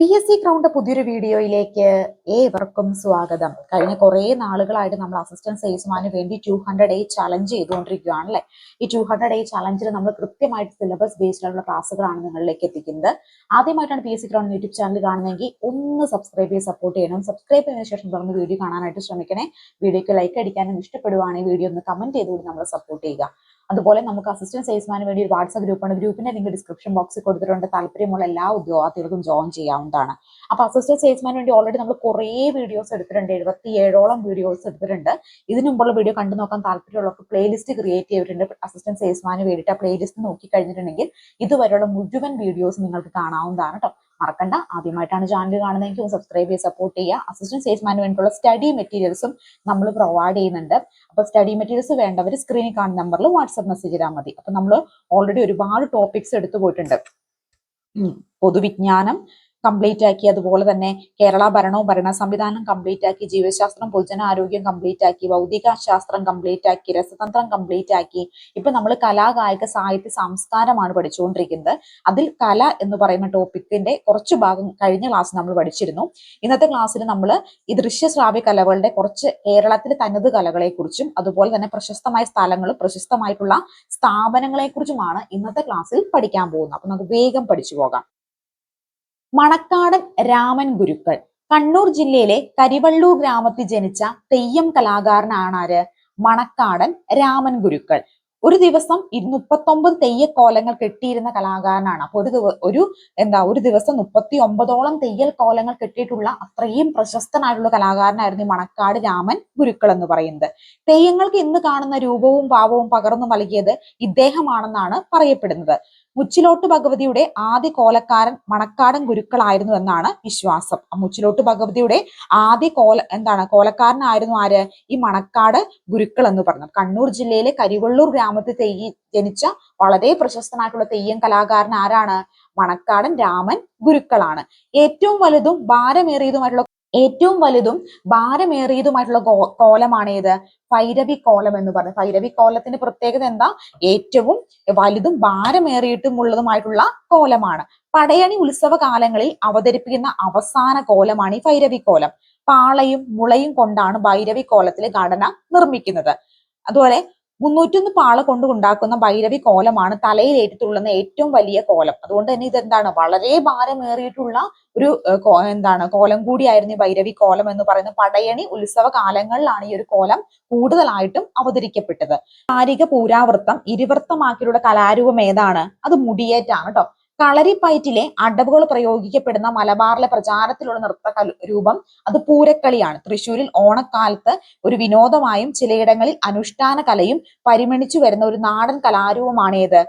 P S C crowned പുതിയൊരു വീഡിയോയിലേക്ക് ഏവർക്കും സ്വാഗതം. കഴിഞ്ഞ കുറേ നാളുകളായിട്ട് നമ്മൾ അസിസ്റ്റന്റ് സെയിൽസ്മാന് വേണ്ടി ടു ഹൺഡ്രഡ് എ ചലഞ്ച് ചെയ്തുകൊണ്ടിരിക്കുകയാണ് അല്ലേ ഈ ടു ഹൺഡ്രഡ് എ ചലഞ്ചിൽ നമ്മൾ കൃത്യമായിട്ട് സിലബസ് ബേസ്ഡ് ആയിട്ടുള്ള ക്ലാസ്സുകളാണ് നിങ്ങളിലേക്ക് എത്തിക്കുന്നത്. ആദ്യമായിട്ടാണ് P S C crown YouTube channel കാണുന്നതെങ്കിൽ ഒന്ന് സബ്സ്ക്രൈബ് ചെയ്ത് സപ്പോർട്ട് ചെയ്യണം. സബ്സ്ക്രൈബ് ചെയ്തതിനു ശേഷം തുടർന്ന് വീഡിയോ കാണാനായിട്ട് ശ്രമിക്കണേ. വീഡിയോക്ക് ലൈക്ക് അടിക്കാനും ഇഷ്ടപ്പെടുവാണെങ്കിൽ വീഡിയോ ഒന്ന് കമന്റ് ചെയ്തുകൊണ്ട് നമ്മൾ സപ്പോർട്ട് ചെയ്യുക. അതുപോലെ നമുക്ക് അസിസ്റ്റന്റ് സെയിൽസ്മാന് വേണ്ടി ഒരു വാട്സ്ആപ്പ് ഗ്രൂപ്പാണ് ഗ്രൂപ്പിന്റെ ലിങ്ക് ഡിസ്ക്രിപ്ഷൻ ബോക്സിൽ കൊടുത്തിട്ടുണ്ട്. താല്പര്യമുള്ള എല്ലാ ഉദ്യോഗാർത്ഥികൾക്കും ജോയിൻ ചെയ്യാവുന്നതാണ്. അപ്പൊ അസിസ്റ്റന്റ് സെയിൽസ്മാന് വേണ്ടി ഓൾറെഡി നമ്മൾ കുറേ വീഡിയോസ് എടുത്തിട്ടുണ്ട്. എഴുപത്തി ഏഴോളം വീഡിയോസ് എടുത്തിട്ടുണ്ട്. ഇതിനു മുമ്പുള്ള വീഡിയോ കണ്ടു നോക്കാൻ താല്പര്യമുള്ളവർക്ക് പ്ലേലിസ്റ്റ് ക്രിയേറ്റ് ചെയ്തിട്ടുണ്ട്. അസിസ്റ്റന്റ് സെയിൽസ്മാന് വേണ്ടിയിട്ട് ആ പ്ലേലിസ്റ്റ് നോക്കി കഴിഞ്ഞിട്ടുണ്ടെങ്കിൽ ഇതുവരെയുള്ള മുഴുവൻ വീഡിയോസ് നിങ്ങൾക്ക് കാണാവുന്നതാണ് കേട്ടോ മറക്കണ്ട. ആദ്യമായിട്ടാണ് ചാനൽ കാണുന്നതെങ്കിൽ സബ്സ്ക്രൈബ് ചെയ്ത് സപ്പോർട്ട് ചെയ്യുക. അസിസ്റ്റന്റ് സെയിൽസ്മാന് വേണ്ടിയിട്ടുള്ള സ്റ്റഡി മെറ്റീരിയൽസും നമ്മൾ പ്രൊവൈഡ് ചെയ്യുന്നുണ്ട്. അപ്പൊ സ്റ്റഡി മെറ്റീരിയൽസ് വേണ്ടവർ സ്ക്രീനിൽ കാണുന്ന നമ്പറിൽ വാട്സ്ആപ്പ് മെസ്സേജ് ചെയ്താൽ മതി. അപ്പൊ നമ്മൾ ഓൾറെഡി ഒരുപാട് ടോപ്പിക്സ് എടുത്തു പോയിട്ടുണ്ട്. പൊതുവിജ്ഞാനം കംപ്ലീറ്റ് ആക്കി. അതുപോലെ തന്നെ കേരള ഭരണവും ഭരണ സംവിധാനം കംപ്ലീറ്റ് ആക്കി. ജീവശാസ്ത്രം പൊതുജനാരോഗ്യം കംപ്ലീറ്റ് ആക്കി. ഭൗതിക ശാസ്ത്രം കംപ്ലീറ്റ് ആക്കി. രസതന്ത്രം കംപ്ലീറ്റ് ആക്കി. ഇപ്പൊ നമ്മൾ കലാ കായിക സാഹിത്യ സംസ്കാരമാണ് പഠിച്ചുകൊണ്ടിരിക്കുന്നത്. അതിൽ കല എന്ന് പറയുന്ന ടോപ്പിക്കിന്റെ കുറച്ച് ഭാഗം കഴിഞ്ഞ ക്ലാസ് നമ്മൾ പഠിച്ചിരുന്നു. ഇന്നത്തെ ക്ലാസ്സിൽ നമ്മൾ ഈ ദൃശ്യശ്രാവ്യ കലകളുടെ കുറച്ച് കേരളത്തിലെ തനത് കലകളെ കുറിച്ചും അതുപോലെ തന്നെ പ്രശസ്തമായ സ്ഥലങ്ങളും പ്രശസ്തമായിട്ടുള്ള സ്ഥാപനങ്ങളെ കുറിച്ചുമാണ് ഇന്നത്തെ ക്ലാസ്സിൽ പഠിക്കാൻ പോകുന്നത്. അപ്പൊ നമുക്ക് വേഗം പഠിച്ചു പോകാം. മണക്കാടൻ രാമൻ ഗുരുക്കൾ. കണ്ണൂർ ജില്ലയിലെ കരിവള്ളൂർ ഗ്രാമത്തിൽ ജനിച്ച തെയ്യം കലാകാരനാണ് ആര് മണക്കാടൻ രാമൻ ഗുരുക്കൾ. ഒരു ദിവസം മുപ്പത്തൊമ്പത് തെയ്യക്കോലങ്ങൾ കെട്ടിയിരുന്ന കലാകാരനാണ്. അപ്പൊ ഒരു ഒരു എന്താ ഒരു ദിവസം മുപ്പത്തി ഒമ്പതോളം തെയ്യൽ കോലങ്ങൾ കെട്ടിയിട്ടുള്ള അത്രയും പ്രശസ്തനായിട്ടുള്ള കലാകാരനായിരുന്നു ഈ മണക്കാട് രാമൻ ഗുരുക്കൾ എന്ന് പറയുന്നത്. തെയ്യങ്ങൾക്ക് ഇന്ന് കാണുന്ന രൂപവും ഭാവവും പകർന്നു നൽകിയത് ഇദ്ദേഹമാണെന്നാണ് പറയപ്പെടുന്നത്. മുച്ചിലോട്ട് ഭഗവതിയുടെ ആദ്യ കോലക്കാരൻ മണക്കാടൻ ഗുരുക്കളായിരുന്നു എന്നാണ് വിശ്വാസം. മുച്ചിലോട്ട് ഭഗവതിയുടെ ആദ്യ കോല എന്താണ് കോലക്കാരനായിരുന്നു ആര്? ഈ മണക്കാട് ഗുരുക്കൾ എന്ന് പറഞ്ഞത് കണ്ണൂർ ജില്ലയിലെ കരിവള്ളൂർ ഗ്രാമത്തിൽ തെയ്യ ജനിച്ച വളരെ പ്രശസ്തനായിട്ടുള്ള തെയ്യം കലാകാരൻ ആരാണ്? മണക്കാടൻ രാമൻ ഗുരുക്കളാണ്. ഏറ്റവും വലുതും ഭാരമേറിയതുമായിട്ടുള്ള ഏറ്റവും വലുതും ഭാരമേറിയതുമായിട്ടുള്ള കോലമാണ് ഏത്? ഭൈരവി കോലം എന്ന് പറയുന്നത് ഭൈരവി കോലത്തിന്റെ പ്രത്യേകത എന്താ? ഏറ്റവും വലുതും ഭാരമേറിയിട്ടുമുള്ളതുമായിട്ടുള്ള കോലമാണ്. പടയണി ഉത്സവ കാലങ്ങളിൽ അവതരിപ്പിക്കുന്ന അവസാന കോലമാണ് ഈ ഭൈരവി കോലം. പാളയും മുളയും കൊണ്ടാണ് ഭൈരവി കോലത്തിലെ ഘടന നിർമ്മിക്കുന്നത്. അതുപോലെ മുന്നൂറ്റൊന്ന് പാള കൊണ്ട് ഉണ്ടാക്കുന്ന ഭൈരവി കോലമാണ് തലയിൽ തുള്ളുന്ന ഏറ്റവും വലിയ കോലം. അതുകൊണ്ട് തന്നെ ഇതെന്താണ്? വളരെ ഭാരമേറിയിട്ടുള്ള ഒരു എന്താണ്? കോലം കൂടിയായിരുന്നു ഭൈരവി കോലം എന്ന് പറയുന്ന പടയണി ഉത്സവ കാലങ്ങളിലാണ് ഈ ഒരു കോലം കൂടുതലായിട്ടും അവതരിക്കപ്പെട്ടത്. കാരിക പൂരാവൃത്തം ഇരുവൃത്തമാക്കിയുള്ള കലാരൂപം ഏതാണ്? അത് മുടിയേറ്റാണ് കേട്ടോ കളരിപ്പയറ്റിലെ അടവുകൾ പ്രയോഗിക്കപ്പെടുന്ന മലബാറിലെ പ്രചാരത്തിലുള്ള നൃത്ത രൂപം അത് പൂരക്കളിയാണ്. തൃശ്ശൂരിൽ ഓണക്കാലത്ത് ഒരു വിനോദമായും ചിലയിടങ്ങളിൽ അനുഷ്ഠാന കലയും പരിമണിച്ചു വരുന്ന ഒരു നാടൻ കലാരൂപമാണ് ഏത്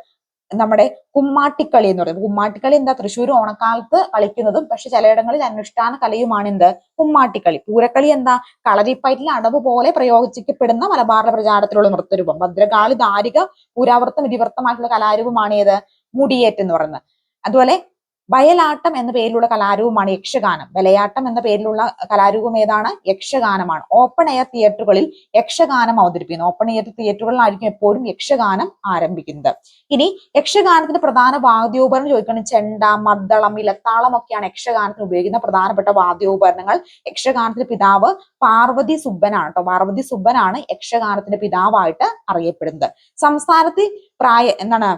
നമ്മുടെ കുമ്മാട്ടിക്കളി എന്ന് പറയുന്നത്. കുമ്മാട്ടിക്കളി എന്താ? തൃശ്ശൂർ ഓണക്കാലത്ത് കളിക്കുന്നതും പക്ഷെ ചിലയിടങ്ങളിൽ അനുഷ്ഠാന കലയുമാണ് എന്ത് കുമ്മാട്ടിക്കളി. പൂരക്കളി എന്താ? കളരിപ്പയറ്റിലെ അടവ് പോലെ പ്രയോഗിക്കപ്പെടുന്ന മലബാറിലെ പ്രചാരത്തിലുള്ള നൃത്തരൂപം ഭദ്രകാളി ദാരിക പുരാവൃത്തം ഇതിവൃത്തമായിട്ടുള്ള കലാരൂപമാണ് ഏത് മുടിയേറ്റ് എന്ന് പറയുന്നത്. അതുപോലെ വയലാട്ടം എന്ന പേരിലുള്ള കലാരൂപമാണ് യക്ഷഗാനം. വലയാട്ടം എന്ന പേരിലുള്ള കലാരൂപം ഏതാണ്? യക്ഷഗാനമാണ്. ഓപ്പൺ എയർ തിയേറ്ററുകളിൽ യക്ഷഗാനം അവതരിപ്പിക്കുന്നു. ഓപ്പൺ എയർ തിയേറ്ററുകളിലായിരിക്കും എപ്പോഴും യക്ഷഗാനം ആരംഭിക്കുന്നത്. ഇനി യക്ഷഗാനത്തിന്റെ പ്രധാന വാദ്യോപകരണം ചോദിക്കണം ചെണ്ട മദ്ദളം ഇലത്താളം ഒക്കെയാണ് യക്ഷഗാനത്തിന് ഉപയോഗിക്കുന്ന പ്രധാനപ്പെട്ട വാദ്യോപകരണങ്ങൾ. യക്ഷഗാനത്തിന്റെ പിതാവ് പാർവതി സുബ്ബനാണ് കേട്ടോ. പാർവതി സുബ്ബനാണ് യക്ഷഗാനത്തിന്റെ പിതാവായിട്ട് അറിയപ്പെടുന്നത്. സംസ്ഥാനത്ത് പ്രായ എന്താണ്?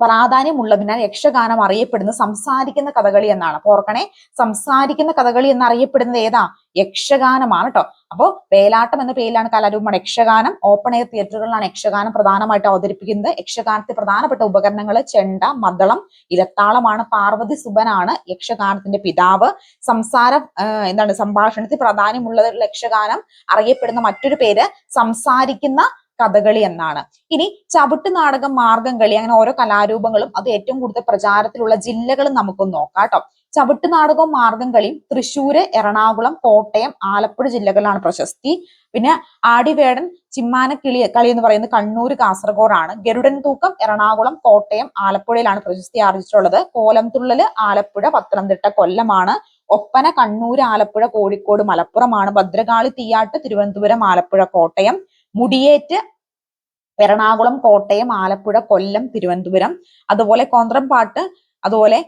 പ്രാധാന്യമുള്ളതിനാൽ യക്ഷഗാനം അറിയപ്പെടുന്ന സംസാരിക്കുന്ന കഥകളി എന്നാണ്. അപ്പൊ ഓർക്കണേ സംസാരിക്കുന്ന കഥകളി എന്നറിയപ്പെടുന്നത് ഏതാ? യക്ഷഗാനമാണ് കേട്ടോ അപ്പോ വേലാട്ടം എന്ന പേരിലാണ് കലാരൂപമാണ് യക്ഷഗാനം. ഓപ്പൺ എയർ തിയേറ്ററുകളിലാണ് യക്ഷഗാനം പ്രധാനമായിട്ട് അവതരിപ്പിക്കുന്നത്. യക്ഷഗാനത്തിൽ പ്രധാനപ്പെട്ട ഉപകരണങ്ങൾ ചെണ്ട മദ്ദളം ഇലത്താളമാണ്. പാർവതി സുബനാണ് യക്ഷഗാനത്തിന്റെ പിതാവ്. സംസാരം എന്താണ് സംഭാഷണത്തിൽ പ്രാധാന്യമുള്ള യക്ഷഗാനം അറിയപ്പെടുന്ന മറ്റൊരു പേര് സംസാരിക്കുന്ന കഥകളി എന്നാണ്. ഇനി ചവിട്ട് നാടകം മാർഗം കളി അങ്ങനെ ഓരോ കലാരൂപങ്ങളും അത് ഏറ്റവും കൂടുതൽ പ്രചാരത്തിലുള്ള ജില്ലകളും നമുക്കൊന്ന് നോക്കാം കേട്ടോ. ചവിട്ട് നാടകവും മാർഗം കളിയും തൃശ്ശൂര് എറണാകുളം കോട്ടയം ആലപ്പുഴ ജില്ലകളിലാണ് പ്രശസ്തി. പിന്നെ ആടിവേടൻ ചിമ്മാന കിളി കളി എന്ന് പറയുന്നത് കണ്ണൂർ കാസർഗോഡാണ്. ഗരുഡൻ തൂക്കം എറണാകുളം കോട്ടയം ആലപ്പുഴയിലാണ് പ്രശസ്തി ആർജിച്ചിട്ടുള്ളത്. കോലം തുള്ളൽ ആലപ്പുഴ പത്തനംതിട്ട കൊല്ലമാണ്. ഒപ്പന കണ്ണൂർ ആലപ്പുഴ കോഴിക്കോട് മലപ്പുറമാണ്. ഭദ്രകാളി തീയാട്ട് തിരുവനന്തപുരം ആലപ്പുഴ കോട്ടയം. മുടിയേറ്റ് എറണാകുളം കോട്ടയം ആലപ്പുഴ കൊല്ലം തിരുവനന്തപുരം അതുപോലെ കോന്ത്രം പാട്ട് അതുപോലെ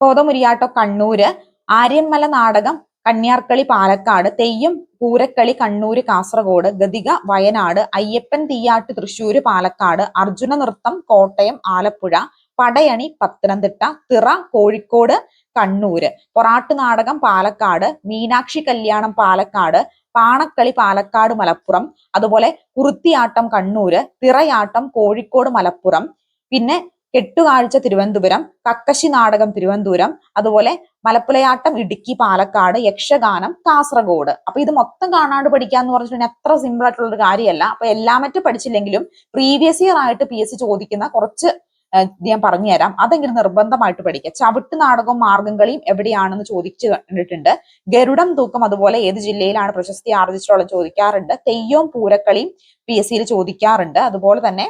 കോതമുരിയാട്ടം കണ്ണൂര് ആര്യന്മല നാടകം കന്യാർക്കളി പാലക്കാട് തെയ്യം പൂരക്കളി കണ്ണൂര് കാസർഗോഡ് ഗതിക വയനാട് അയ്യപ്പൻ തീയാട്ട് തൃശ്ശൂര് പാലക്കാട് അർജുന നൃത്തം കോട്ടയം ആലപ്പുഴ പടയണി പത്തനംതിട്ട തിറ കോഴിക്കോട് കണ്ണൂര്. പൊറാട്ട് നാടകം പാലക്കാട് മീനാക്ഷി കല്യാണം പാലക്കാട് പാണക്കളി പാലക്കാട് മലപ്പുറം അതുപോലെ കുറുത്തിയാട്ടം കണ്ണൂര് തിറയാട്ടം കോഴിക്കോട് മലപ്പുറം പിന്നെ കെട്ടുകാഴ്ച തിരുവനന്തപുരം കക്കശി നാടകം തിരുവനന്തപുരം അതുപോലെ മലപ്പുലയാട്ടം ഇടുക്കി പാലക്കാട് യക്ഷഗാനം കാസർഗോഡ്. അപ്പൊ ഇത് മൊത്തം കാണാണ്ട് പഠിക്കാന്ന് പറഞ്ഞിട്ടുണ്ടെങ്കിൽ അത്ര സിമ്പിൾ ആയിട്ടുള്ള ഒരു കാര്യമല്ല അപ്പൊ എല്ലാം മറ്റും പഠിച്ചില്ലെങ്കിലും പ്രീവിയസ് ഇയർ ആയിട്ട് പി എസ് ചോദിക്കുന്ന കുറച്ച് ഏഹ് പറഞ്ഞു തരാം അതെങ്കിലും നിർബന്ധമായിട്ട് പഠിക്കുക ചവിട്ട് നാടകവും മാർഗംകളിയും എവിടെയാണെന്ന് ചോദിച്ചു കണ്ടിട്ടുണ്ട്. ഗരുഡം തൂക്കം അതുപോലെ ഏത് ജില്ലയിലാണ് പ്രശസ്തി ആർജിച്ചിട്ടുള്ളത് ചോദിക്കാറുണ്ട്. തെയ്യവും പൂരക്കളിയും പി എസ് സിയിൽ ചോദിക്കാറുണ്ട്. അതുപോലെ തന്നെ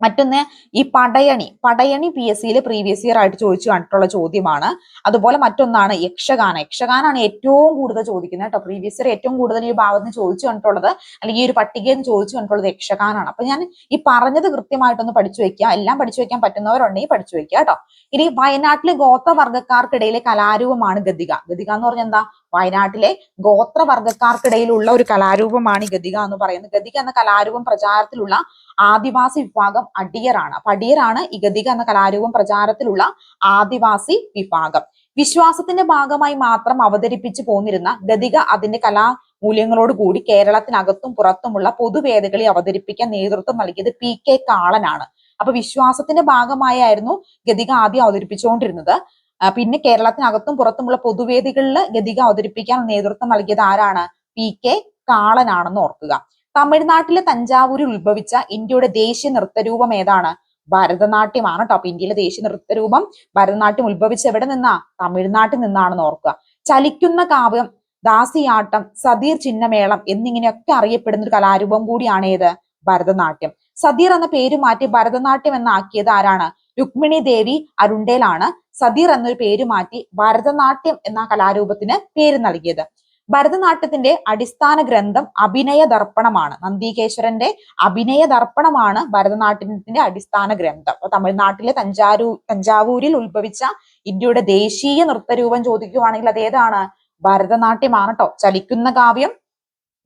മറ്റൊന്ന് ഈ പടയണി പടയണി പി എസ് സിയിൽ പ്രീവിയസ് ഇയർ ആയിട്ട് ചോദിച്ചു കണ്ടിട്ടുള്ള ചോദ്യമാണ്. അതുപോലെ മറ്റൊന്നാണ് യക്ഷഗാനം. യക്ഷഗാനാണ് ഏറ്റവും കൂടുതൽ ചോദിക്കുന്നത് കേട്ടോ. പ്രീവിയസ് ഇയർ ഏറ്റവും കൂടുതൽ ഈ ഭാഗത്ത് ചോദിച്ചു കണ്ടിട്ടുള്ളത് അല്ലെങ്കിൽ ഈ ഒരു പട്ടികയിൽ ചോദിച്ചു കണ്ടിട്ടുള്ളത് യക്ഷഗാനാണ്. അപ്പൊ ഞാൻ ഈ പറഞ്ഞത് കൃത്യമായിട്ടൊന്ന് പഠിച്ചു വെക്കുക എല്ലാം പഠിച്ചു വെക്കാൻ പറ്റുന്നവരുണ്ടെങ്കിൽ പഠിച്ചു വെക്കുക കേട്ടോ. ഇനി വയനാട്ടിലെ ഗോത്രവർഗക്കാർക്കിടയിലെ കലാരൂപമാണ് ഗതിക. ഗതിക എന്ന് പറഞ്ഞാൽ എന്താ? വയനാട്ടിലെ ഗോത്രവർഗക്കാർക്കിടയിലുള്ള ഒരു കലാരൂപമാണ് ഈ ഗതിക എന്ന് പറയുന്നത്. ഗതിക എന്ന കലാരൂപം പ്രചാരത്തിലുള്ള ആദിവാസി വിഭാഗം അടിയറാണ്. അപ്പൊ അടിയറാണ് ഈ ഗതിക എന്ന കലാരൂപം പ്രചാരത്തിലുള്ള ആദിവാസി വിഭാഗം. വിശ്വാസത്തിന്റെ ഭാഗമായി മാത്രം അവതരിപ്പിച്ചു പോന്നിരുന്ന ഗതിക അതിന്റെ കലാ മൂല്യങ്ങളോട് കൂടി കേരളത്തിനകത്തും പുറത്തുമുള്ള പൊതുവേദകളെ അവതരിപ്പിക്കാൻ നേതൃത്വം നൽകിയത് പി കെ കാളനാണ്. അപ്പൊ വിശ്വാസത്തിന്റെ ഭാഗമായായിരുന്നു ഗതിക ആദ്യം അവതരിപ്പിച്ചുകൊണ്ടിരുന്നത്. പിന്നെ കേരളത്തിനകത്തും പുറത്തുമുള്ള പൊതുവേദികളിൽ ഗതിക അവതരിപ്പിക്കാൻ നേതൃത്വം നൽകിയത് ആരാണ്? പി കെ കാളനാണെന്ന് ഓർക്കുക. തമിഴ്നാട്ടിലെ തഞ്ചാവൂരിൽ ഉത്ഭവിച്ച ഇന്ത്യയുടെ ദേശീയ നൃത്തരൂപം ഏതാണ്? ഭരതനാട്യമാണ് കേട്ടോ ഇന്ത്യയിലെ ദേശീയ നൃത്തരൂപം ഭരതനാട്യം ഉത്ഭവിച്ച എവിടെ നിന്നാ? തമിഴ്നാട്ടിൽ നിന്നാണെന്ന് ഓർക്കുക. ചലിക്കുന്ന കാവ്യം ദാസിയാട്ടം സതീർ ചിഹ്നമേളം എന്നിങ്ങനെയൊക്കെ അറിയപ്പെടുന്ന ഒരു കലാരൂപം കൂടിയാണ് ഏത്? ഭരതനാട്യം. സതീർ എന്ന പേര് മാറ്റി ഭരതനാട്യം എന്നാക്കിയത് ആരാണ്? രുക്മിണി ദേവി അരുണ്ടേലാണ് സതീർ എന്നൊരു പേര് മാറ്റി ഭരതനാട്യം എന്ന കലാരൂപത്തിന് പേര് നൽകിയത്. ഭരതനാട്യത്തിന്റെ അടിസ്ഥാന ഗ്രന്ഥം അഭിനയ ദർപ്പണമാണ് നന്ദികേശ്വരന്റെ അഭിനയ ദർപ്പണമാണ് ഭരതനാട്യത്തിന്റെ അടിസ്ഥാന ഗ്രന്ഥം. അപ്പൊ തമിഴ്നാട്ടിലെ തഞ്ചാവൂ തഞ്ചാവൂരിൽ ഉത്ഭവിച്ച ഇന്ത്യയുടെ ദേശീയ നൃത്തരൂപം ചോദിക്കുകയാണെങ്കിൽ അത് ഏതാണ്? ഭരതനാട്യമാണ് കേട്ടോ ചലിക്കുന്ന കാവ്യം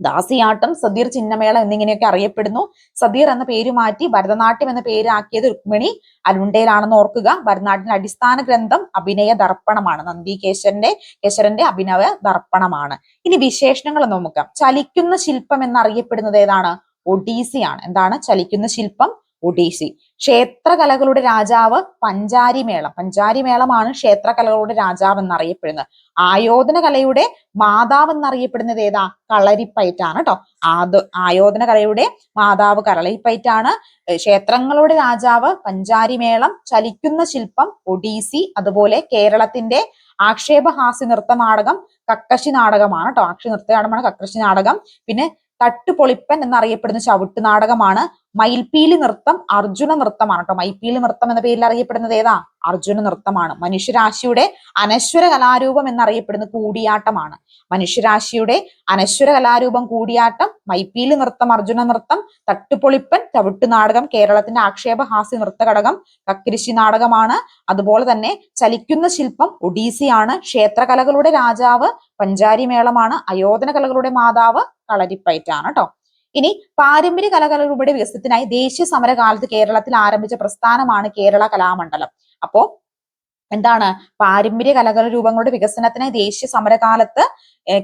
ദാസിയാട്ടം സദീർ ചിഹ്നമേള എന്നിങ്ങനെയൊക്കെ അറിയപ്പെടുന്നു. സദീർ എന്ന പേര് മാറ്റി ഭരതനാട്യം എന്ന പേരാക്കിയത് രുക്മിണി. അരുണ്ടയിലാണെന്ന് ഓർക്കുക. ഭരതനാട്യത്തിന്റെ അടിസ്ഥാന ഗ്രന്ഥം അഭിനയ ദർപ്പണമാണ്. നന്ദി കേശരന്റെ കേശരന്റെ അഭിനയ ദർപ്പണമാണ്. ഇനി വിശേഷണങ്ങൾ നോക്കാം. ചലിക്കുന്ന ശില്പം എന്നറിയപ്പെടുന്നത് ഏതാണ്? ഒഡീസിയാണ്. എന്താണ്? ചലിക്കുന്ന ശില്പം ഒഡീസി. ക്ഷേത്രകലകളുടെ രാജാവ് പഞ്ചാരി മേളം പഞ്ചാരി മേളമാണ് ക്ഷേത്രകലകളുടെ രാജാവ് എന്നറിയപ്പെടുന്നത് ആയോധന കലയുടെ മാതാവ് എന്നറിയപ്പെടുന്നത് ഏതാ? കളരിപ്പയറ്റാണ് കേട്ടോ ആദ ആയോധന കലയുടെ മാതാവ് കളരിപ്പയറ്റാണ് ക്ഷേത്രങ്ങളുടെ രാജാവ് പഞ്ചാരിമേളം ചലിക്കുന്ന ശില്പം ഒഡീസി അതുപോലെ കേരളത്തിന്റെ ആക്ഷേപഹാസ്യ നൃത്ത നാടകം കക്കശി നാടകമാണ് കേട്ടോ ആക്ഷി നൃത്ത നാടകമാണ് കക്കശി നാടകം. പിന്നെ തട്ടുപൊളിപ്പൻ എന്നറിയപ്പെടുന്ന ചവിട്ട് നാടകമാണ് മയിൽപീലി നൃത്തം അർജുന നൃത്തമാണ് കേട്ടോ. മയിൽപ്പീലി നൃത്തം എന്ന പേരിൽ അറിയപ്പെടുന്നത് ഏതാ? അർജുന നൃത്തമാണ്. മനുഷ്യരാശിയുടെ അനശ്വര കലാരൂപം എന്നറിയപ്പെടുന്ന കൂടിയാട്ടമാണ്. മനുഷ്യരാശിയുടെ അനശ്വര കലാരൂപം കൂടിയാട്ടം മൈപ്പീലി നൃത്തം അർജുന നൃത്തം തട്ടുപൊളിപ്പൻ ചവിട്ടു നാടകം കേരളത്തിന്റെ ആക്ഷേപഹാസ്യ നൃത്ത ഘടകം കക്കിരിശി നാടകമാണ്. അതുപോലെ തന്നെ ചലിക്കുന്ന ശില്പം ഒഡീസിയാണ്. ക്ഷേത്രകലകളുടെ രാജാവ് പഞ്ചാരി മേളമാണ് അയോധന കലകളുടെ മാതാവ് കളരിപ്പയറ്റാണ് കേട്ടോ. ഇനി പാരമ്പര്യ കലകളുടെ വികസനത്തിനായി ദേശീയ സമരകാലത്ത് കേരളത്തിൽ ആരംഭിച്ച പ്രസ്ഥാനമാണ് കേരള കലാമണ്ഡലം. അപ്പോ എന്താണ് പാരമ്പര്യ കലകൾ രൂപങ്ങളുടെ വികസനത്തിന് ദേശീയ സമരകാലത്ത്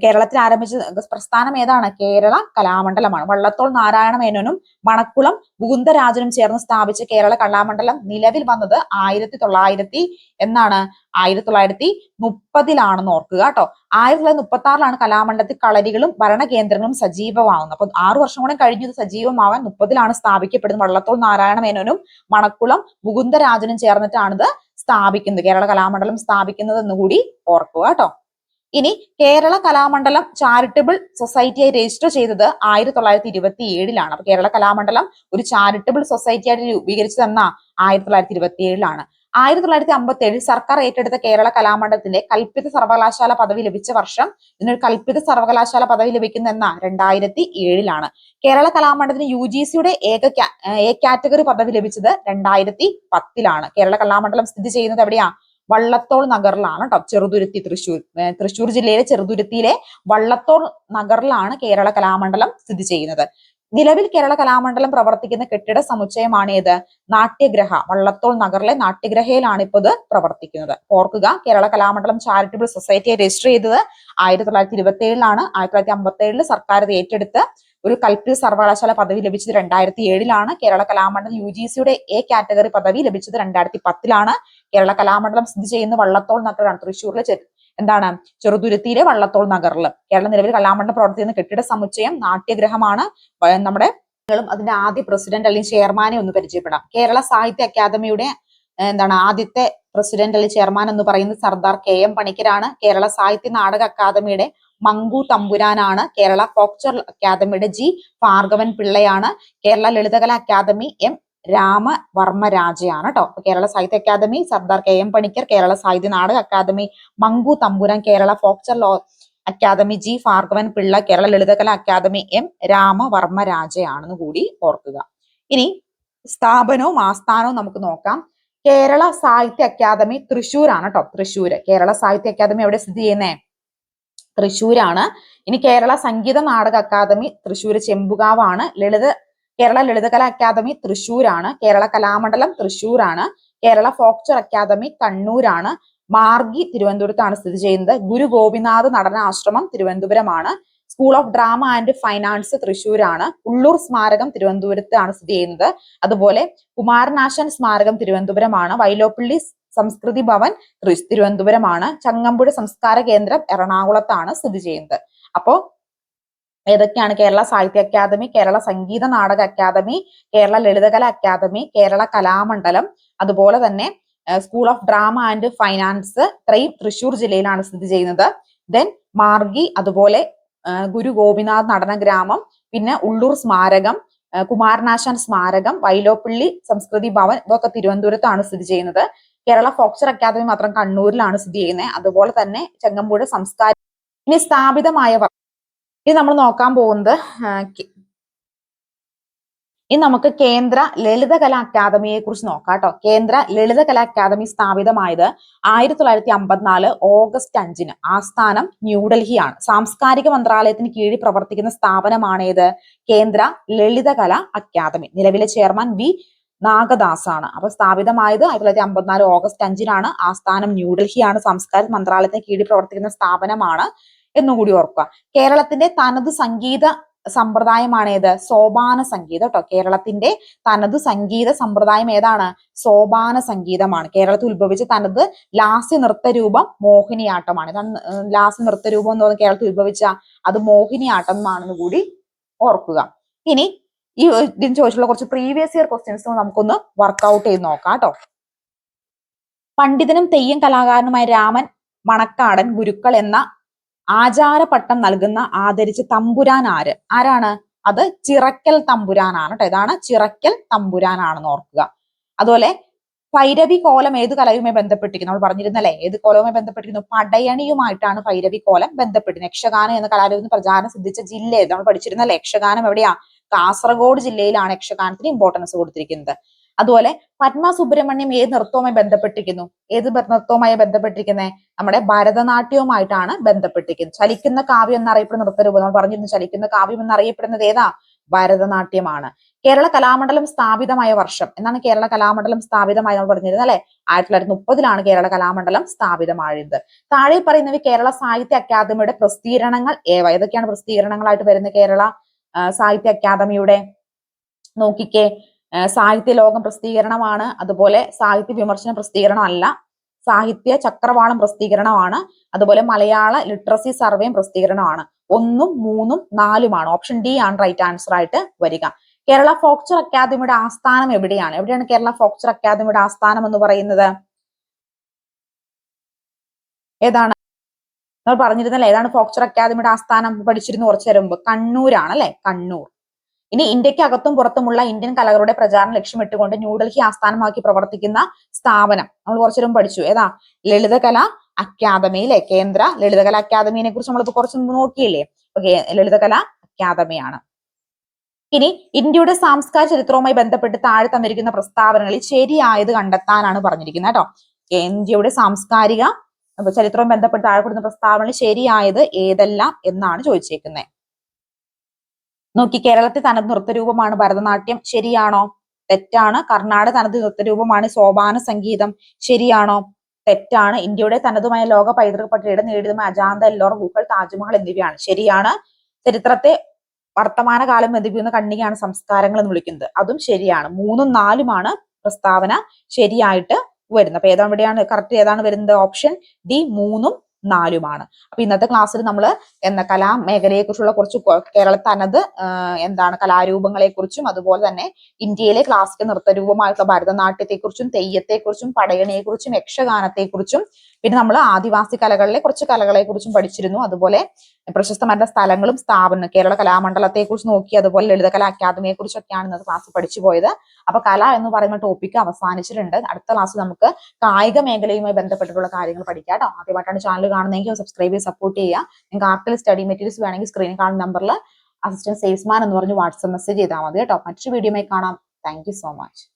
കേരളത്തിൽ ആരംഭിച്ച പ്രസ്ഥാനം ഏതാണ്? കേരള കലാമണ്ഡലമാണ്. വള്ളത്തോൾ നാരായണ മേനോനും മണക്കുളം മുകുന്ദരാജനും ചേർന്ന് സ്ഥാപിച്ച കേരള കലാമണ്ഡലം നിലവിൽ വന്നത് ആയിരത്തി തൊള്ളായിരത്തി എന്നാണ്? ആയിരത്തി തൊള്ളായിരത്തി മുപ്പതിലാണെന്ന് ഓർക്കുക കേട്ടോ. ആയിരത്തി തൊള്ളായിരത്തി മുപ്പത്തി ആറിലാണ് കലാമണ്ഡലത്തിൽ കളരികളും ഭരണകേന്ദ്രങ്ങളും സജീവമാവുന്നത്. അപ്പൊ ആറു വർഷം കൂടെ കഴിഞ്ഞത് സജീവമാവാൻ മുപ്പതിലാണ് സ്ഥാപിക്കപ്പെടുന്നത്. വള്ളത്തോൾ നാരായണ മേനോനും മണക്കുളം മുകുന്ദരാജനും ചേർന്നിട്ടാണിത് സ്ഥാപിക്കുന്നത്. കേരള കലാമണ്ഡലം സ്ഥാപിക്കുന്നത് എന്നുകൂടി ഓർക്കുക കേട്ടോ. ഇനി കേരള കലാമണ്ഡലം ചാരിറ്റബിൾ സൊസൈറ്റിയായി രജിസ്റ്റർ ചെയ്തത് ആയിരത്തി തൊള്ളായിരത്തി ഇരുപത്തി ഏഴിലാണ് അപ്പൊ കേരള കലാമണ്ഡലം ഒരു ചാരിറ്റബിൾ സൊസൈറ്റി ആയിട്ട് രൂപീകരിച്ചു തന്ന ആയിരത്തി തൊള്ളായിരത്തി ഇരുപത്തി ഏഴിലാണ് ആയിരത്തി തൊള്ളായിരത്തി അമ്പത്തി ഏഴിൽ സർക്കാർ ഏറ്റെടുത്ത കേരള കലാമണ്ഡലത്തിന്റെ കൽപ്പിത സർവകലാശാല പദവി ലഭിച്ച വർഷം ഇതിനൊരു കൽപ്പിത സർവകലാശാല പദവി ലഭിക്കുന്ന എന്ന രണ്ടായിരത്തി ഏഴിലാണ് കേരള കലാമണ്ഡലത്തിന് യു ജി സിയുടെ ഏക എ കാറ്റഗറി പദവി ലഭിച്ചത് രണ്ടായിരത്തി പത്തിലാണ് കേരള കലാമണ്ഡലം സ്ഥിതി ചെയ്യുന്നത് എവിടെയാ? വള്ളത്തോൾ നഗറിലാണ് കേട്ടോ ചെറുതുരുത്തി തൃശ്ശൂർ. തൃശ്ശൂർ ജില്ലയിലെ ചെറുതുരുത്തിയിലെ വള്ളത്തോൾ നഗറിലാണ് കേരള കലാമണ്ഡലം സ്ഥിതി ചെയ്യുന്നത്. നിലവിൽ കേരള കലാമണ്ഡലം പ്രവർത്തിക്കുന്ന കെട്ടിട സമുച്ചയമാണ് ഏത് നാട്യഗ്രഹ. വള്ളത്തോൾ നഗറിലെ നാട്യഗ്രഹയിലാണ് ഇപ്പോൾ ഇത് പ്രവർത്തിക്കുന്നത്. ഓർക്കുക കേരള കലാമണ്ഡലം ചാരിറ്റബിൾ സൊസൈറ്റിയെ രജിസ്റ്റർ ചെയ്തത് ആയിരത്തി തൊള്ളായിരത്തി ഇരുപത്തി ഏഴിലാണ് ആയിരത്തി തൊള്ളായിരത്തി അമ്പത്തി ഏഴിൽ സർക്കാർ ഏറ്റെടുത്ത് ഒരു കൽപ്പിത സർവകലാശാല പദവി ലഭിച്ചത് രണ്ടായിരത്തി ഏഴിലാണ് കേരള കലാമണ്ഡലം യു ജി സിയുടെ എ കാറ്റഗറി പദവി ലഭിച്ചത് രണ്ടായിരത്തി പത്തിലാണ് കേരള കലാമണ്ഡലം സ്ഥിതി ചെയ്യുന്ന വള്ളത്തോൾ നഗറാണ് തൃശ്ശൂരിലെ എന്താണ്? ചെറുതുരുത്തിയിലെ വള്ളത്തോൾ നഗറിൽ കേരള നിലവിൽ കലാമണ്ഡലം പ്രവർത്തിക്കുന്ന കെട്ടിട സമുച്ചയം നാട്യഗ്രഹമാണ്. നമ്മുടെ അതിന്റെ ആദ്യ പ്രസിഡന്റ് അല്ലെങ്കിൽ ചെയർമാനെ ഒന്ന് പരിചയപ്പെടാം. കേരള സാഹിത്യ അക്കാദമിയുടെ എന്താണ് ആദ്യത്തെ പ്രസിഡന്റ് അല്ലെങ്കിൽ ചെയർമാൻ എന്ന് പറയുന്നത് സർദാർ കെ എം പണിക്കരാണ്. കേരള സാഹിത്യ നാടക അക്കാദമിയുടെ മങ്കു തമ്പുരാനാണ്. കേരള ഫോക്ചർ അക്കാദമിയുടെ ജി ഭാർഗവൻ പിള്ളയാണ്. കേരള ലളിതകലാ അക്കാദമി എം രാമവർമ്മ രാജയാണ് കേട്ടോ Kerala Sahitya academy Sardar K M Panicker Kerala Sahitya Nataka academy Manku Thampuran Kerala folklore academy G Bhargavan Pillai Kerala Lalithakala academy M Ramavarma രാജയാണെന്ന് കൂടി ഓർക്കുക. ഇനി സ്ഥാപനവും ആസ്ഥാനവും നമുക്ക് നോക്കാം. കേരള സാഹിത്യ അക്കാദമി തൃശ്ശൂരാണ് കേട്ടോ തൃശ്ശൂര്. കേരള സാഹിത്യ അക്കാദമി എവിടെ സ്ഥിതി ചെയ്യുന്നേ? തൃശ്ശൂരാണ്. ഇനി കേരള സംഗീത നാടക അക്കാദമി തൃശ്ശൂർ ചെമ്പുകാവാണ്. ലളിത കേരള ലളിതകല അക്കാദമി തൃശ്ശൂരാണ്. കേരള കലാമണ്ഡലം തൃശ്ശൂരാണ്. കേരള ഫോക്ചർ അക്കാദമി കണ്ണൂരാണ്. മാർഗി തിരുവനന്തപുരത്താണ് സ്ഥിതി ചെയ്യുന്നത്. Guru Gopinath Natanashramam തിരുവനന്തപുരമാണ്. School of drama and finance തൃശ്ശൂരാണ്. ഉള്ളൂർ സ്മാരകം തിരുവനന്തപുരത്താണ് സ്ഥിതി ചെയ്യുന്നത്. അതുപോലെ കുമാരനാശൻ സ്മാരകം തിരുവനന്തപുരമാണ്. വൈലോപ്പിള്ളി സംസ്കൃതി ഭവൻ തിരുവനന്തപുരമാണ്. ചങ്ങമ്പുഴ സംസ്കാര കേന്ദ്രം എറണാകുളത്താണ് സ്ഥിതി ചെയ്യുന്നത്. അപ്പോ ഏതൊക്കെയാണ്? കേരള സാഹിത്യ academy Kerala Sangeetha Nataka academy Kerala Lalithakala academy Kerala Kalamandalam അതുപോലെ തന്നെ school of drama and finance ഇത്രയും തൃശ്ശൂർ ജില്ലയിലാണ് സ്ഥിതി ചെയ്യുന്നത്. ദെൻ മാർഗി അതുപോലെ ഗുരു ഗോപിനാഥ് നടന ഗ്രാമം പിന്നെ ഉള്ളൂർ സ്മാരകം കുമാരനാശാൻ സ്മാരകം വൈലോപ്പിള്ളി സംസ്കൃതി ഭവൻ ഇതൊക്കെ തിരുവനന്തപുരത്താണ് സ്ഥിതി ചെയ്യുന്നത്. കേരള ഫോക്സർ അക്കാദമി മാത്രം കണ്ണൂരിലാണ് സ്ഥിതി ചെയ്യുന്നത്. അതുപോലെ തന്നെ ചെങ്ങമ്പുഴ സംസ്കാര ഇനി സ്ഥാപിതമായവർ. ഇത് നമ്മൾ നോക്കാൻ പോകുന്നത് ഇനി നമുക്ക് കേന്ദ്ര ലളിതകലാ അക്കാദമിയെ കുറിച്ച് നോക്കാം കേട്ടോ. കേന്ദ്ര ലളിതകലാ അക്കാദമി സ്ഥാപിതമായത് ആയിരത്തി തൊള്ളായിരത്തി അമ്പത്തിനാല് ഓഗസ്റ്റ് അഞ്ചിന്. ആസ്ഥാനം ന്യൂഡൽഹിയാണ്. സാംസ്കാരിക മന്ത്രാലയത്തിന് കീഴിൽ പ്രവർത്തിക്കുന്ന സ്ഥാപനമാണേത് കേന്ദ്ര ലളിതകല അക്കാദമി. നിലവിലെ ചെയർമാൻ വി നാഗദാസ് ആണ് അപ്പൊ സ്ഥാപിതമായത് ആയിരത്തി തൊള്ളായിരത്തി അമ്പത്തിനാല് ഓഗസ്റ്റ് അഞ്ചിനാണ് ആസ്ഥാനം ന്യൂഡൽഹിയാണ് സംസ്കാര മന്ത്രാലയത്തിന് കീഴിൽ പ്രവർത്തിക്കുന്ന സ്ഥാപനമാണ് എന്നുകൂടി ഓർക്കുക. കേരളത്തിന്റെ തനത് സംഗീത സമ്പ്രദായമാണ് ഏത്? സോപാന സംഗീതം കേട്ടോ കേരളത്തിന്റെ തനത് സംഗീത സമ്പ്രദായം ഏതാണ്? സോപാന സംഗീതമാണ്. കേരളത്തിൽ ഉത്ഭവിച്ച തനത് ലാസ്യ നൃത്ത രൂപം മോഹിനിയാട്ടമാണ്. ഇതാണ് ലാസ്യ നൃത്ത രൂപം എന്ന് പറഞ്ഞാൽ കേരളത്തിൽ ഉത്ഭവിച്ച അത് മോഹിനിയാട്ടം ആണെന്ന് കൂടി ഓർക്കുക. ഇനി ഈ ഇതിന് ചോദിച്ചിട്ടുള്ള കുറച്ച് പ്രീവിയസ് ഇയർ ക്വസ്റ്റ്യൻസ് നമുക്കൊന്ന് വർക്ക്ഔട്ട് ചെയ്ത് നോക്കാം കേട്ടോ. പണ്ഡിതനും തെയ്യം കലാകാരനുമായ രാമൻ മണക്കാടൻ ഗുരുക്കൾ എന്ന ആചാരപട്ടം നൽകുന്ന ആദരിച്ച് തമ്പുരാൻ ആര്? ആരാണ്? അത് ചിറക്കൽ തമ്പുരാനാണ് കേട്ടോ. ഇതാണ് ചിറക്കൽ തമ്പുരാനാണെന്ന് ഓർക്കുക. അതുപോലെ ഭൈരവി കോലം ഏത് കലയുമായി ബന്ധപ്പെട്ടിരിക്കുന്നു? നമ്മൾ പറഞ്ഞിരുന്നല്ലേ ഏത് കോലവുമായി ബന്ധപ്പെട്ടിരിക്കുന്നു? പടയണിയുമായിട്ടാണ് ഭൈരവി കോലം ബന്ധപ്പെട്ടിരുന്നത് യക്ഷഗാനം എന്ന കലാരൂപത്തിന് പ്രചാരം സിദ്ധിച്ച ജില്ല നമ്മൾ പഠിച്ചിരുന്നല്ലേ യക്ഷഗാനം എവിടെയാ? കാസർഗോഡ് ജില്ലയിലാണ് യക്ഷഗാനത്തിന് ഇമ്പോർട്ടൻസ് കൊടുത്തിരിക്കുന്നത്. അതുപോലെ പത്മ സുബ്രഹ്മണ്യം ഏത് നൃത്തവുമായി ബന്ധപ്പെട്ടിരിക്കുന്നു? ഏത് നൃത്തവുമായി ബന്ധപ്പെട്ടിരിക്കുന്നത്? നമ്മുടെ ഭരതനാട്യവുമായിട്ടാണ് ബന്ധപ്പെട്ടിരിക്കുന്നത്. ചലിക്കുന്ന കാവ്യം എന്നറിയപ്പെടുന്ന നൃത്തരൂപം നമ്മൾ പറഞ്ഞിരുന്നു. ചലിക്കുന്ന കാവ്യം എന്നറിയപ്പെടുന്നത് ഏതാ? ഭരതനാട്യമാണ്. കേരള കലാമണ്ഡലം സ്ഥാപിതമായ വർഷം. എന്നാണ് കേരള കലാമണ്ഡലം സ്ഥാപിതമായി നമ്മൾ പറഞ്ഞിരുന്നത് അല്ലെ? ആയിരത്തി തൊള്ളായിരത്തി മുപ്പതിലാണ് കേരള കലാമണ്ഡലം സ്ഥാപിതമായത്. താഴെ പറയുന്നത് കേരള സാഹിത്യ അക്കാദമിയുടെ പ്രസിദ്ധീകരണങ്ങൾ ഏവ? ഏതൊക്കെയാണ് പ്രസിദ്ധീകരണങ്ങളായിട്ട് വരുന്നത് കേരള? സാഹിത്യ അക്കാദമിയുടെ നോക്കിക്കേ സാഹിത്യ ലോകം പ്രസിദ്ധീകരണമാണ്. അതുപോലെ സാഹിത്യ വിമർശന പ്രസിദ്ധീകരണം അല്ല സാഹിത്യ ചക്രവാളം പ്രസിദ്ധീകരണമാണ്. അതുപോലെ മലയാള ലിറ്ററസി സർവേയും പ്രസിദ്ധീകരണമാണ്. ഒന്നും മൂന്നും നാലുമാണ്. ഓപ്ഷൻ ഡി ആണ് റൈറ്റ് ആൻസർ ആയിട്ട് വരിക. കേരള ഫോക്ചർ അക്കാദമിയുടെ ആസ്ഥാനം എവിടെയാണ്? എവിടെയാണ് കേരള ഫോക്ചർ അക്കാദമിയുടെ ആസ്ഥാനം എന്ന് പറയുന്നത്? ഏതാണ്? നമ്മൾ പറഞ്ഞിരുന്നല്ലേ ഏതാണ് ഫോക്ചർ അക്കാദമിയുടെ ആസ്ഥാനം പഠിച്ചിരുന്ന കുറച്ചു നേരം മുമ്പ്? കണ്ണൂരാണ് അല്ലെ കണ്ണൂർ. ഇനി ഇന്ത്യയ്ക്ക് അകത്തും പുറത്തുമുള്ള ഇന്ത്യൻ കലകളുടെ പ്രചാരണം ലക്ഷ്യമിട്ടുകൊണ്ട് ന്യൂഡൽഹി ആസ്ഥാനമാക്കി പ്രവർത്തിക്കുന്ന സ്ഥാപനം നമ്മൾ കുറച്ചു നേരം പഠിച്ചു. ഏതാ? ലളിതകല അക്കാദമി അല്ലെ? കേന്ദ്ര ലളിതകല അക്കാദമിനെ കുറിച്ച് നമ്മളിപ്പോ കുറച്ച് മുമ്പ് നോക്കിയില്ലേ? ലളിതകല അക്കാദമിയാണ്. ഇനി ഇന്ത്യയുടെ സാംസ്കാരിക ചരിത്രവുമായി ബന്ധപ്പെട്ട് താഴെ തന്നിരിക്കുന്ന പ്രസ്താവനകളിൽ ശരിയായത് കണ്ടെത്താനാണ് പറഞ്ഞിരിക്കുന്നത് കേട്ടോ. ഇന്ത്യയുടെ സാംസ്കാരിക അപ്പൊ ചരിത്രവും ബന്ധപ്പെട്ട് താഴെ പ്രസ്താവന ശരിയായത് ഏതെല്ലാം എന്നാണ് ചോദിച്ചേക്കുന്നത് നോക്കി കേരളത്തിൽ തനത് നൃത്തരൂപമാണ് ഭരതനാട്യം ശരിയാണോ? തെറ്റാണ്. കർണാടക തനത് നൃത്തരൂപമാണ് സോപാന സംഗീതം ശരിയാണോ? തെറ്റാണ്. ഇന്ത്യയുടെ തനതുമായ ലോക പൈതൃക പട്ടികയുടെ നേടിയതുമായ അജാന്ത എല്ലോർ ഗുഹകൾ താജ്മഹൽ എന്നിവയാണ്. ശരിയാണ്. ചരിത്രത്തെ വർത്തമാനകാലം ബന്ധിപ്പിക്കുന്ന കണ്ണികയാണ് സംസ്കാരങ്ങൾ എന്ന് വിളിക്കുന്നത്. അതും ശരിയാണ്. മൂന്നും നാലുമാണ് പ്രസ്താവന ശരിയായിട്ട് വരുന്നത്. അപ്പൊ ഏതാണ് ഇവിടെയാണ് കറക്റ്റ് ഏതാണ് വരുന്നത് ഓപ്ഷൻ ഡി മൂന്നും നാലുമാണ്. അപ്പൊ ഇന്നത്തെ ക്ലാസ്സിൽ നമ്മൾ എന്ന കലാ മേഖലയെ കുറിച്ചുള്ള കുറച്ച് കേരള തനത് എന്താണ് കലാരൂപങ്ങളെ കുറിച്ചും അതുപോലെ തന്നെ ഇന്ത്യയിലെ ക്ലാസിക്കൽ നൃത്തരൂപമായിട്ടുള്ള ഭരതനാട്യത്തെക്കുറിച്ചും തെയ്യത്തെക്കുറിച്ചും പടയണിയെക്കുറിച്ചും യക്ഷഗാനത്തെക്കുറിച്ചും പിന്നെ നമ്മൾ ആദിവാസി കലകളിലെ കുറച്ച് കലകളെ കുറിച്ചും പഠിച്ചിരുന്നു. അതുപോലെ പ്രശസ്തമായിട്ടുള്ള സ്ഥലങ്ങളും സ്ഥാപനം കേരള കലാമണ്ഡലത്തെ കുറിച്ച് നോക്കി അതുപോലെ ലളിതകലാ അക്കാദമിയെ കുറിച്ചൊക്കെയാണ് ഇന്നത്തെ ക്ലാസ് പഠിച്ചു പോയത്. അപ്പൊ കല എന്ന് പറയുന്ന ടോപ്പിക്ക് അവസാനിച്ചിട്ടുണ്ട്. അടുത്ത ക്ലാസ് നമുക്ക് കായിക മേഖലയുമായി ബന്ധപ്പെട്ടിട്ടുള്ള കാര്യങ്ങൾ പഠിക്കാം ആദ്യമായിട്ടാണ് ചാനൽ കാണുന്നതെങ്കിൽ സബ്സ്ക്രൈബ് ചെയ്ത് സപ്പോർട്ട് ചെയ്യുക. നിങ്ങൾക്ക് ആർക്കിൽ സ്റ്റഡി മെറ്റീരിയൽസ് വേണമെങ്കിൽ സ്ക്രീനിൽ കാണുന്ന നമ്പറിൽ അസിസ്റ്റന്റ് സെയിൽസ്മാൻ എന്ന് പറഞ്ഞ് വാട്സ്ആപ്പ് മെസ്സേജ് ചെയ്താൽ മതി കേട്ടോ മറ്റൊരു വീഡിയോയുമായി കാണാം. Thank so much